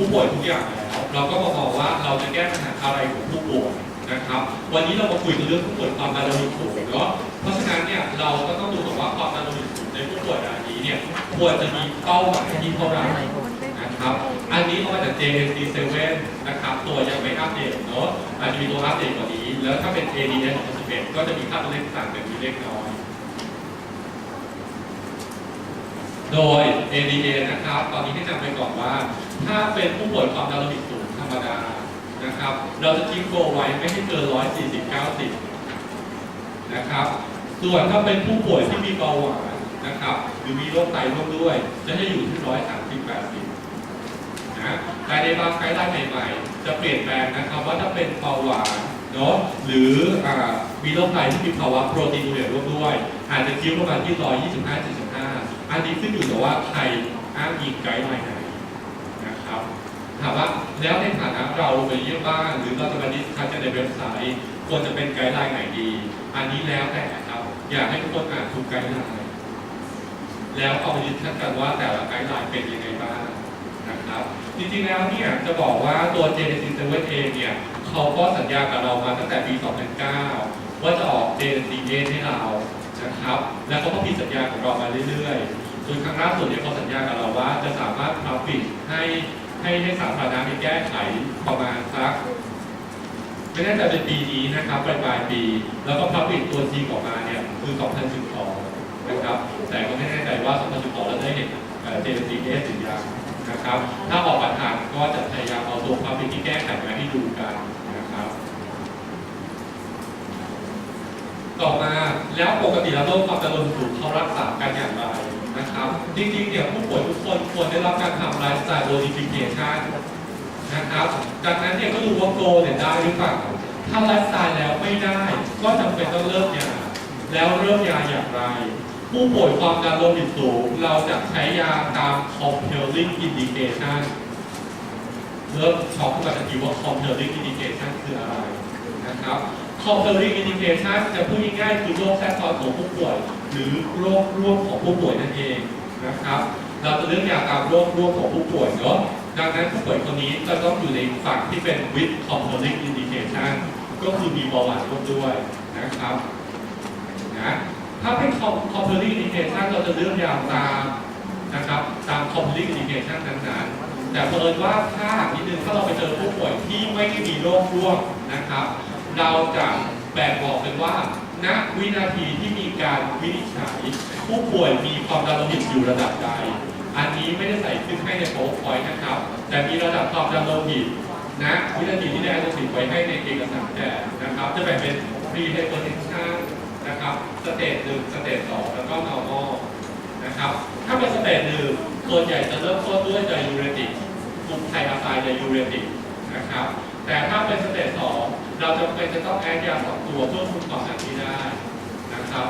ผู้ป่วยทุกอย่างแล้วเราก็มาบอกว่าเราจะแก้ปัญหาอะไรของผู้ป่วยนะครับ วันนี้เรามาคุยกันเรื่องผู้ป่วยความดันโลหิตสูงเนาะเพราะฉะนั้นเนี่ยเราก็ต้องดูก่อนว่าความดันโลหิตสูงในผู้ป่วยรายนี้เนี่ยควรจะมีเป้าหมายที่เท่าไหร่นะครับอันนี้เอามาจาก JNC7 นะครับตัวยังไม่อัปเดตเนาะอาจจะมีตัวอัปเดตกว่านี้ แล้วถ้าเป็น ADS11 ก็จะมีค่าตัวเลขต่างกันมีเล็กน้อย โดย ADA นะครับ ตอนนี้ให้จำไปก่อนว่า ถ้าเป็นผู้ป่วยความดันโลหิตสูงธรรมดานะครับ เราจะทิ้งโกไว้ไม่ให้เกิน 140 90 นะครับ ส่วนถ้าเป็นผู้ป่วยที่มีเบาหวานนะครับ หรือมีโรคไตร่วมด้วย จะให้อยู่ที่ 130 80 นะแต่ในบางไกด์ไลน์ใหม่ๆ จะเปลี่ยนแปลงนะครับว่าถ้าเป็นเบาหวานเนาะหรืออมีโรคไตที่มีภาวะโปรตีนอูเรียร่วมด้วย อาจจะคิ้วประมาณที่125 75 อันนี้ขึ้นอยู่กับว่าใครอ้างอิงไกด์ไลน์ไหนนะครับ ถามว่าแล้วในฐานะเราไปเยี่ยมบ้านหรือเราจะมาดิสคัสกันในเว็บไซต์ควรจะเป็นไกด์ไลน์ไหนดี อันนี้แล้วแต่ครับ อยากให้ทุกคนอ่านทุกไกด์ไลน์แล้วเอาไปดิสคัสกันว่าแต่ละไกด์ไลน์เป็นยังไงบ้างนะครับ จริงๆแล้วเนี่ยจะบอกว่าตัว JNC 7เองเนี่ยเขาก็สัญญากับเรามาตั้งแต่ปี 2009 ว่าจะออก JNC 8ให้เรา นะครับ แล้วเขาก็พิดสัญญาของเรามาเรื่อยๆจนครั้งล่าสุดเนี่ยเขาสัญญากับเราว่า จะสามารถพับปิดให้ให้ให้สาธารณะไปแก้ไขประมาณสักไม่แน่ใจเป็นปีนี้นะครับปลายปลายปี แล้วก็พับปิดตัวจริงออกมาเนี่ยคือ 2012 นะครับ แต่ก็ไม่แน่ใจว่า 2012 เราได้เห็นเอ่อ JNC 8หรือยังนะครับ ถ้าออกประธานก็จะพยายามเอาตัวความผิดที่แก้ไขมาให้ดูกันนะครับ ต่อมาแล้วปกติแล้วโรคความดันโลหิตสูงเขารักษากันอย่างไรนะครับจริงๆเนี่ยผู้ป่วยทุกคนควรได้รับการทำไลฟ์สไตล์โมดิฟิเคชันนะครับจากนั้นเนี่ยก็ดูว่าโกเนี่ยได้หรือเปล่าถ้าไลฟ์สไตล์แล้วไม่ได้ ก็จำเป็นต้องเริ่มยาแล้วเริ่มยาอย่างไร ผู้ป่วยความดันโลหิตสูงเราจะใช้ยาตาม compelling indication เริ่มช็อกขึ้นมาทันทีว่า compelling indication คืออะไรนะครับ compelling indication จะพูดง่ายๆคือโรคแทรกซ้อนของผู้ป่วย หรือโรคร่วมของผู้ป่วยนั่นเองนะครับ เราจะเลือกยาตามโรคร่วมของผู้ป่วยเนาะดังนั้นผู้ป่วยคนนี้จะต้องอยู่ในฝั่งที่เป็น with compelling indication ก็คือมีเบาหวานร่วมด้วยนะครับนะถ้าเป็น compelling indication เราจะเลือกยาตามนะครับตาม compelling indication นั้นๆแต่เพิ่นว่าถ้านิดนึงถ้าเราไปเจอผู้ป่วยที่ไม่ได้มีโรคร่วมนะครับ เราจะแบ่งบอกเป็นว่า ณ วินาทีที่มีการวินิจฉัย ผู้ป่วยมีความดันโลหิตอยู่ระดับใด อันนี้ไม่ได้ใส่ขึ้นให้ในโป๊ะพอยต์นะครับ แต่มีระดับความดันโลหิตณวินาทีที่ได้โลหิตไว้ให้ในเอกสารแจกนะครับ จะแบ่งเป็น pre hypertension นะครับสเตจหนึ่งสเตจสองแล้วก็ normal นะครับ ถ้าเป็นสเตจหนึ่งส่วนใหญ่จะเริ่มต้นด้วยไดยูเรติกกลุ่มไทอะไซด์ไดยูเรติกนะครับ เราจะเป็นจะต้องแอดยาสองตัวเพื่อคุมความดันที่ได้นะครับ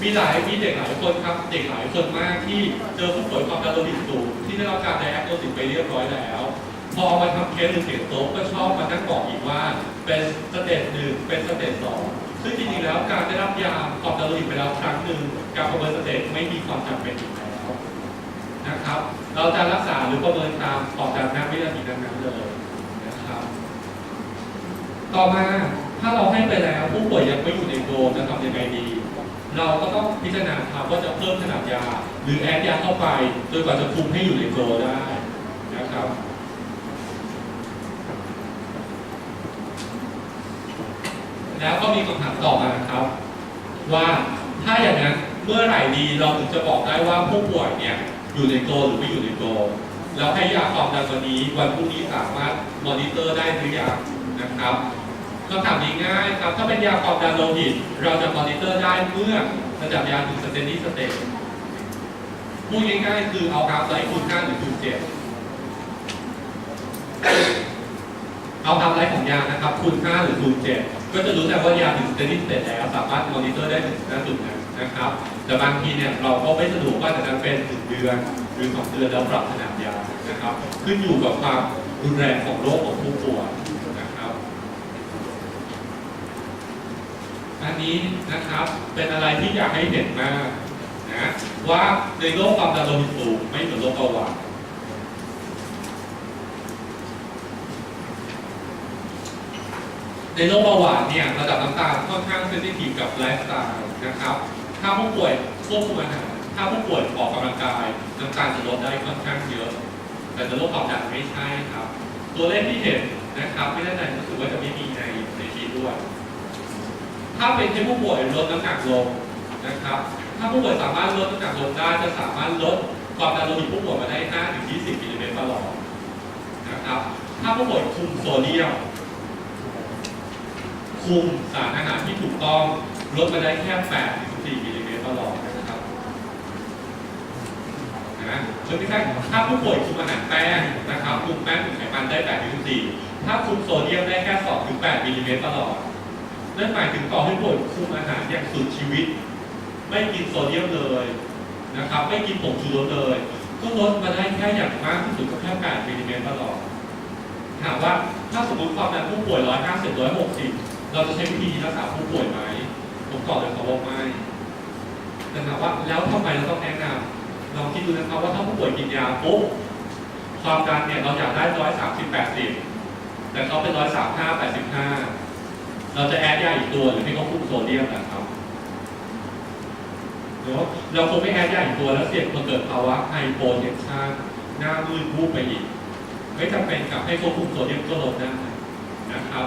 มีหลายมีเด็กหลายคนครับเด็กหลายคนมากที่เจอผู้ป่วยความดันโลหิตสูงที่ได้รับการไดแอคโนซิสไปเรียบร้อยแล้วพอมาทำเคสหรือเสียงโต๊ะก็ชอบมานั่งบอกอีกว่าเป็นสเตจหนึ่งเป็นสเตจสองซึ่งจริงๆแล้วการได้รับยาความดันโลหิตไปแล้วครั้งหนึ่งการประเมินสเตจไม่มีความจำเป็นอีกแล้วนะครับ เราจะรักษาหรือประเมินตามต่อจากนั้นวินาทีนั้นเลย ต่อมาถ้าเราให้ไปแล้วผู้ป่วยยังไม่อยู่ในโกลจะทำยังไงดี เราก็ต้องพิจารณาครับว่าจะเพิ่มขนาดยา หรือแอดยาเข้าไปจนกว่าจะคุมให้อยู่ในโกลได้นะครับแล้วก็มีคำถามต่อมาครับ ว่าถ้าอย่างนั้นเมื่อไหร่ดีเราถึงจะบอกได้ว่าผู้ป่วยเนี่ยอยู่ในโกลหรือไม่อยู่ในโกลแล้วให้ยาความดันวันนี้วันพรุ่งนี้สามารถมอนิเตอร์ได้หรือยังนะครับ คำถามนี้ง่ายครับ ถ้าเป็นยาความดันโลหิต เราจะมอนิเตอร์ได้เมื่อระดับยาถึงสเตนดี้สเตจพูดง่ายๆคือเอากราฟไซส์คูณ5หรือคูณ7เอากราฟไซส์ของยานะครับคูณ5หรือคูณ7ก็จะรู้แล้วว่ายาถึงสเตนดี้สเตจแล้วสามารถมอนิเตอร์ได้ถึงณจุดนั้นนะครับ แต่บางทีเนี่ยเราก็ไม่สะดวกว่าจะนั้นเป็นหนึ่งเดือนหรือสองเดือนแล้วปรับขนาดยานะครับ ขึ้นอยู่กับความรุนแรงของโรคของผู้ป่วย อันนี้นะครับเป็นอะไรที่อยากให้เห็นมากนะว่าในโรคความดันโลหิตสูงไม่เหมือนโรคเบาหวานในโรคเบาหวานเนี่ยระดับน้ำตาลค่อนข้างเซนซิทีฟกับไลฟ์สไตล์นะครับ ถ้าผู้ป่วยควบคุมอาหารถ้าผู้ป่วยออกกำลังกายน้ำตาลจะลดได้ค่อนข้างเยอะ แต่จะโรคความดันไม่ใช่ครับ ตัวเลขที่เห็นนะครับ ไม่แน่ใจรู้สึกว่าจะไม่มีในในชีด้วย ถ้าเป็นแค่ผู้ป่วยลดน้ำหนักลงนะครับ ถ้าผู้ป่วยสามารถลดน้ำหนักลงได้จะสามารถลดความดันโลหิตผู้ป่วยมาได้ 5 ถึง 20 มิลลิเมตรต่อหลอดนะครับ ถ้าผู้ป่วยคุมโซเดียม คุมสารอาหารที่ถูกต้องลดมาได้แค่ 8 ถึง4มิลลิเมตรต่อหลอดนะครับนะหรือไม่ใช่ถ้าผู้ป่วยคุมอาหารแป้งนะครับ คุมแป้งถึงไขมันได้ 8 ถึง4ถ้าคุมโซเดียมได้แค่ 2 ถึง 8 มิลลิเมตรต่อหลอด นั่นหมายถึงต่อให้ผู้ป่วยคุมอาหารอย่างสุดชีวิต ไม่กินโซเดียมเลยนะครับ ไม่กินผงชูรสเลย ก็ลดมาได้แค่อย่างมากที่สุดก็แค่8มิลลิเมตรต่อหลอดถามว่าถ้าสมมติความดันผู้ป่วย 150 160 เราจะใช้วิธีรักษาผู้ป่วยไหมผมตอบเลยครับว่าไม่แต่ถามว่าแล้วทำไมเราต้องแนะนำลองคิดดูนะครับว่าถ้าผู้ป่วยกินยาปุ๊บความดันเนี่ยเราอยากได้ 130 80 แต่เขาเป็น 135 85 เราจะแอดยาอีกตัวหรือให้เขาคุมโซเดียมนะครับเนาะเราคงไม่แอดยาอีกตัวแล้วเสี่ยงมาเกิดภาวะไฮโปเทนชันหน้ามืดวูบไปอีก ไม่จำเป็นกับให้ควบคุมโซเดียมก็ลดได้นะครับ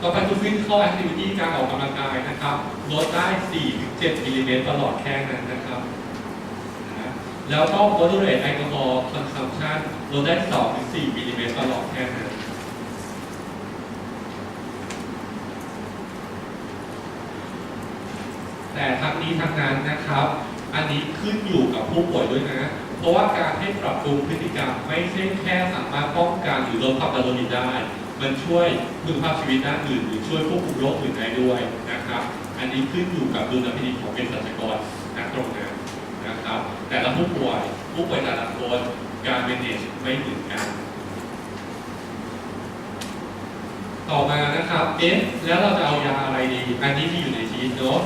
ต่อไปคือ physical activity การออกกำลังกายนะครับลดได้ 4-7มิลลิเมตรตลอดแค่นั้นนะครับแล้วก็ moderate alcohol consumption ลดได้ 2-4มิลลิเมตรตลอดแค่นั้น แต่ทั้งนี้ทั้งนั้นนะครับ อันนี้ขึ้นอยู่กับผู้ป่วยด้วยนะ เพราะว่าการให้ปรับปรุงพฤติกรรมไม่ใช่แค่สามารถป้องกันหรือลดความดันโลหิตได้ มันช่วยคุณภาพชีวิตด้านอื่นหรือช่วยควบคุมโรคอื่นได้ด้วยนะครับ อันนี้ขึ้นอยู่กับดุลพินิจของเภสัชกรนักตรงนั้นนะครับ แต่ละผู้ป่วยผู้ป่วยแต่ละคนการ manage ไม่เหมือนกันต่อมานะครับ เอ๊ะ แล้วเราจะเอายาอะไรดี อันนี้ที่อยู่ในชีตเนาะ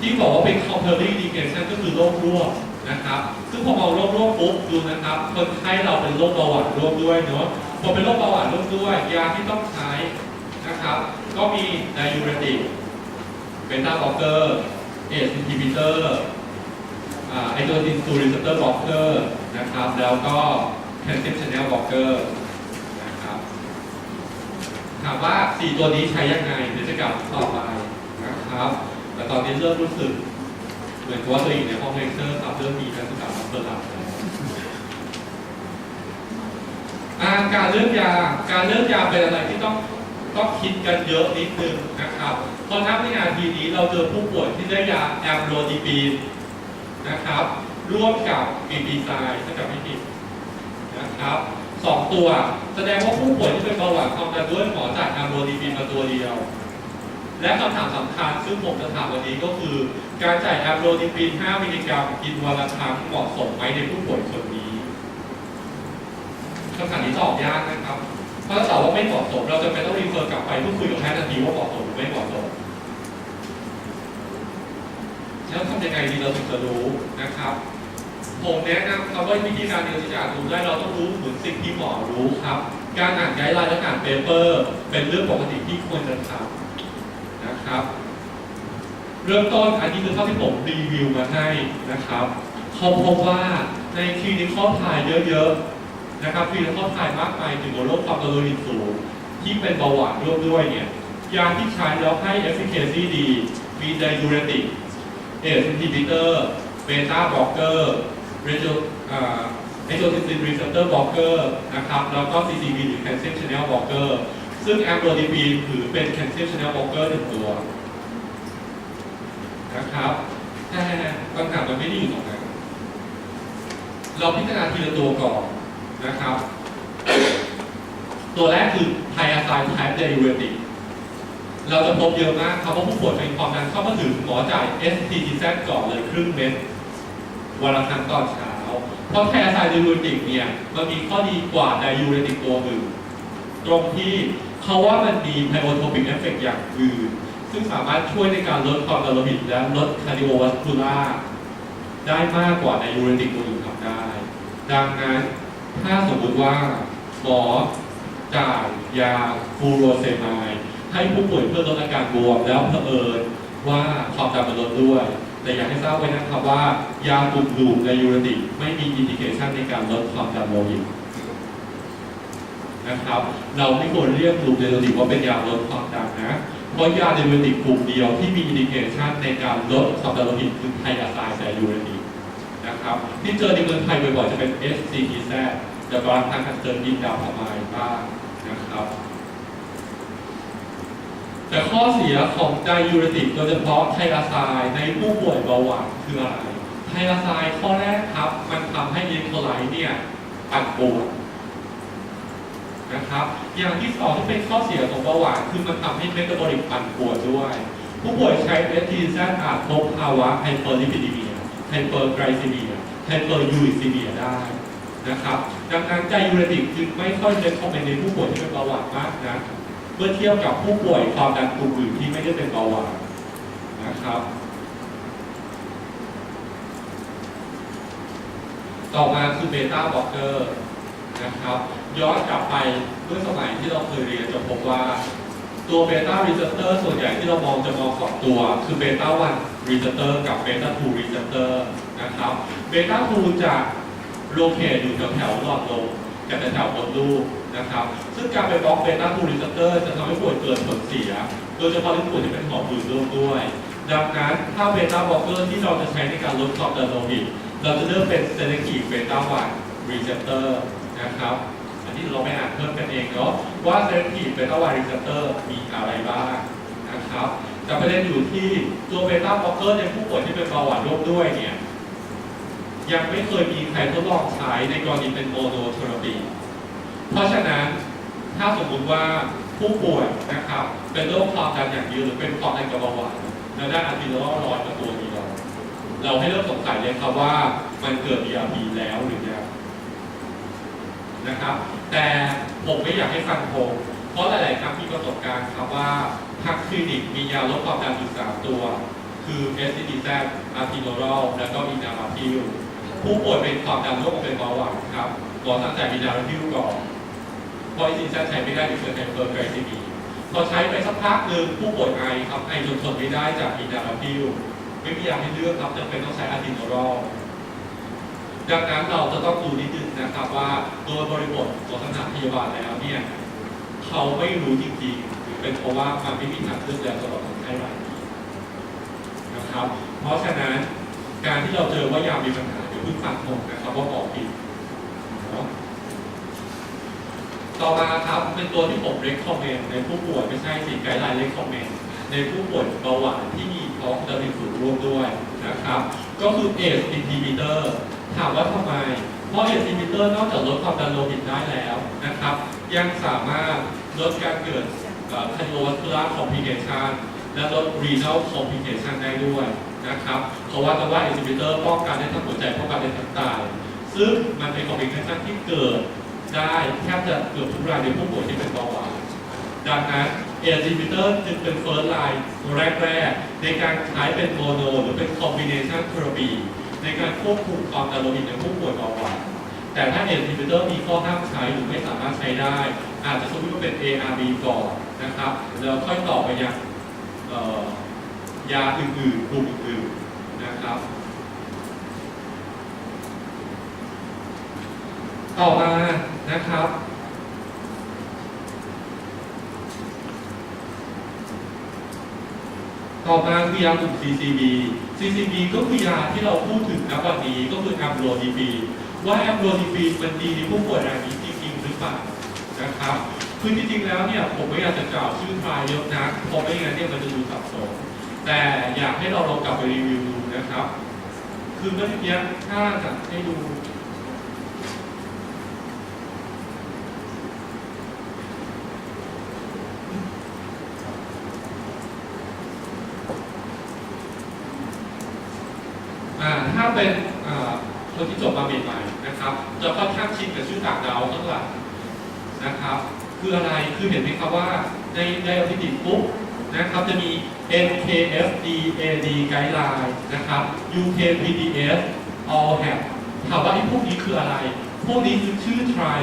ที่บอกว่าเป็น compelling indication ก็คือโรคร่วมนะครับ ซึ่งพอเอาโรคร่วมปุ๊บดูนะครับ คนไข้เราเป็นโรคเบาหวานร่วมด้วยเนาะพอเป็นโรคเบาหวานร่วมด้วย ยาที่ต้องใช้นะครับ ก็มี diuretic beta blocker ACE inhibitor อ่า angiotensin 2 receptor blocker นะครับ แล้วก็ calcium channel blocker นะครับ ถามว่า 4 ตัวนี้ใช้ยังไงเดี๋ยวจะกลับต่อไปนะครับ แต่ตอนนี้เริ่มรู้สึกเหมือนกับว่าตัวเองในห้องเลคเชอร์ครับเริ่มมีการศึกษาทำเปิดหลับการเลือกยา การเลือกยาเป็นอะไรที่ต้องต้องคิดกันเยอะนิดนึงนะครับเพราะนับในนาทีนี้เราเจอผู้ป่วยที่ได้ยาแอมโรดิปีนนะครับร่วมกับปีปีไซด์ถ้าจำไม่ผิดนะครับสองตัว แสดงว่าผู้ป่วยที่เป็นเบาหวานความดันด้วยหมอจ่ายแอมโรดิปีนมาตัวเดียว และคำถามสำคัญซึ่งผมจะถามวันนี้ก็คือ การจ่ายแอมโลดิปิน 5 มิลลิกรัมกินวันละครั้งเหมาะสมไหมในผู้ป่วยคนนี้คำถามนี้ตอบยากนะครับเพราะถ้าตอบว่าไม่เหมาะสม เราจะเป็นต้องรีเฟอร์กลับไปพูดคุยกับแพทย์ทันทีว่าเหมาะสมหรือไม่เหมาะสมแล้วทำยังไงดีเราถึงจะรู้นะครับผมแนะนำครับว่าวิธีการเดียวที่จะอ่านรู้ได้เราต้องรู้เหมือนสิ่งที่หมอรู้ครับ การอ่านไกด์ไลน์และอ่านเปเปอร์ เป็นเรื่องปกติที่ควรจะทำ นะครับ เริ่มต้นอันนี้คือเท่าที่ผมรีวิวมาให้นะครับเขาพบว่าในคลินิคอลทายเยอะๆนะครับคลินิคอลทายมากมายถึงโรคความดันโลหิตสูงที่เป็นเบาหวานร่วมด้วยเนี่ยยาที่ใช้แล้วให้ efficacy ดี มี diuretic ACE inhibitor beta blocker regio อ่า angiotensin receptor blocker นะครับ แล้วก็ CCB หรือ calcium channel blocker ซึ่งแอมโลดิปีถือเป็น calcium channel blocker หนึ่งตัวนะครับแต่ปัญหามันไม่ได้อยู่ตรงนั้นเราพิจารณาทีละตัวก่อนนะครับ ตัวแรกคือไทอาไซด์ไทป์เดริเวติกเราจะพบเยอะมากครับว่าผู้ป่วยเป็นความดันเข้ามาถึงหมอจ่าย STTZ ก่อนเลยครึ่งเม็ดวันละครั้งตอนเช้า เพราะไทอาไซด์เดริเวติกเนี่ย มันมีข้อดีกว่าไดยูเรติกตัวอื่น ตรงที่เขาว่ามันมีไพโอโทปิกเอฟเฟกอย่างอื่น ซึ่งสามารถช่วยในการลดความดันโลหิตและลดคาร์ดิโอวัสคูลาได้มากกว่าในยูเรติกตัวอื่นทำได้ ดังนั้นถ้าสมมุติว่าหมอจ่ายยาฟูโรเซมายให้ผู้ป่วยเพื่อลดอาการบวมแล้วเผอิญว่าความดันมันลดด้วย แต่อยากให้ทราบไว้นะครับว่า ยากลุ่มดูในยูเรติกไม่มีอินดิเคชันในการลดความดันโลหิต นะครับ เราไม่ควรเรียกกลุ่มไดโนติกว่าเป็นยาลดความดันนะเพราะยาไดโนติกกลุ่มเดียวที่มีอินดิเคชันในการลดความดันโลหิตคือไทยาไซด์ไซยูเรติกนะครับที่เจอในเมืองไทยบ่อยๆจะเป็น SCTZ แต่บางครั้งอาจจะเจออินดาพามายบ้างนะครับแต่ข้อเสียของไดยูเรติกโดยเฉพาะไทลาไซด์ในผู้ป่วยเบาหวานคืออะไรไทลาไซด์ข้อแรกครับ มันทำให้อิเล็กโทรไลต์เนี่ยปั่นป่วน นะครับ อย่างที่สองที่เป็นข้อเสียของเบาหวานคือมันทำให้เมตาบอลิกปั่นป่วนด้วย ผู้ป่วยใช้เอสทีแซอาจพบภาวะไฮเปอร์ลิปิดีเมียไฮเปอร์ไกลซีเมียไฮเปอร์ยูริซีเมียได้นะครับ ดังนั้นไดยูเรติกจึงไม่ค่อยเป็นคอมเมนต์ในผู้ป่วยที่เป็นเบาหวานมากนะเมื่อเทียบกับผู้ป่วยความดันกลุ่มอื่นที่ไม่ได้เป็นเบาหวานนะครับต่อมาคือเบต้าบล็อกเกอร์ นะครับย้อนกลับไปเมื่อสมัยที่เราเคยเรียนจะพบว่า ตัวเบต้ารีเซพเตอร์ส่วนใหญ่ที่เรามองจะมองสองตัว คือเบต้าวันรีเซพเตอร์กับเบต้าทูรีเซพเตอร์นะครับเบต้าทูจะโลเคตอยู่แถวๆหลอดลมกับแถวๆมดลูกนะครับ ซึ่งการไปบล็อกเบต้าทูรีเซพเตอร์จะทำให้ป่วยเกิดผลเสีย โดยเฉพาะในผู้ป่วยที่เป็นหอบหืดร่วมด้วย ดังนั้นถ้าเบต้าบล็อกเกอร์ที่เราจะใช้ในการลดความดันโลหิตเราจะเลือกเป็น selective beta 1 receptor นะครับ อันนี้เราไปอ่านเพิ่มกันเองเนาะว่า selective beta 1 receptor มีอะไรบ้างนะครับแต่ประเด็นอยู่ที่ตัว beta blocker ในผู้ป่วยที่เป็นเบาหวานร่วมด้วยเนี่ยยังไม่เคยมีใครทดลองใช้ในกรณีเป็นโมโนเทอราปีเพราะฉะนั้นถ้าสมมุติว่าผู้ป่วยนะครับเป็นโรคความดันอย่างเดียวหรือเป็นความดันกับเบาหวานแล้วได้อะดรีนาลร้อยกับตัวเดียวเราให้เริ่มสงสัยเลยครับว่ามันเกิด ERP แล้วหรือยัง นะครับ แต่ผมไม่อยากให้ฟันธงเพราะหลาย ๆ ครั้งมีประสบการณ์ครับว่าทางคลินิกมียาลดความดันอยู่สามตัว คือ s c t z a r t i n o r a l แล้วก็อินาราพิลผู้ป่วยเป็นความดันโรคเป็นเบาหวานครับหมอตั้งแต่อินาราพิลก่อนเพราะ s c t z ใช้ไม่ได้ถึงเกิดไฮเปอร์ไกลซีมีพอใช้ไปสักพักหนึ่งผู้ป่วยไอครับไอจนทนไม่ได้จากอินาราพิลไม่มียาให้เลือกครับจำเป็นต้องใช้อะดรีนาลอล ดังนั้นเราจะต้องดูนิดนึงนะครับว่าโดยบริบทของสถานพยาบาลแล้วเนี่ยเขาไม่รู้จริงๆหรือเป็นเพราะว่ามันไม่มีทางเลือกแล้วสำหรับคนไข้รายนี้นะครับ เพราะฉะนั้นการที่เราเจอว่ายามีปัญหาเดี๋ยวเพิ่งฟังผมนะครับว่าบอกผิดต่อมาครับเป็นตัวที่ผม recommend ในผู้ป่วยไม่ใช่สิไกด์ไลน์ recommend ในผู้ป่วยเบาหวานที่มีท้องจะมีสูงร่วมด้วยนะครับ ก็คือ ACE inhibitor ถามว่าทำไม เพราะ ACE inhibitor นอกจากลดความดันโลหิตได้แล้วนะครับ ยังสามารถลดการเกิด cardiovascular complication และลด renal complication ได้ด้วยนะครับเพราะว่าแต่ว่า ACE inhibitor ป้องกันได้ทั้งหัวใจป้องกันได้ทั้งตายซึ่งมันเป็น complication ที่เกิดได้แทบจะเกือบทุกรายในผู้ป่วยที่เป็นเบาหวานดังนั้น เออร์จิมิเตอร์จึงเป็นเฟิร์สไลน์แรกๆในการใช้เป็นโมโนหรือเป็นคอมบิเนชันเทอราปีในการควบคุมความดันโลหิตในผู้ป่วยเบาหวานแต่ถ้าเออร์จิมิเตอร์มีข้อห้ามใช้หรือไม่สามารถใช้ได้ อาจจะสมมติว่าเป็น ARB ก่อนนะครับแล้วค่อยต่อไปยังยาอื่นๆกลุ่มอื่นๆนะครับ ต่อมานะครับ ต่อมาคือยาหมู่ CCB CCB ก็คือยาที่เราพูดถึงณวันนี้ก็คือแอมโลดีฟีว่าแอมโลดีฟีมันดีในผู้ป่วยรายนี้จริงๆหรือเปล่านะครับคือจริงๆแล้วเนี่ยผมไม่อยากจะกล่าวชื่อทรายเยอะนะเพราะไม่งั้นเนี่ยมันจะดูสับสนแต่อยากให้เราลองกลับไปรีวิวดูนะครับ คือเมื่อกี้ถ้าจะให้ดู ถ้าเป็นคนที่จบมาใหม่ๆนะครับจะค่อนข้างชินกับชื่อต่างดาวข้างหลังนะครับ คืออะไรคือเห็นไหมครับว่าในในอพิติปุ๊บนะครับจะมี NKFDAD guideline นะครับ UKPDS All Have ถามว่าไอ้พวกนี้คืออะไร พวกนี้คือชื่อ try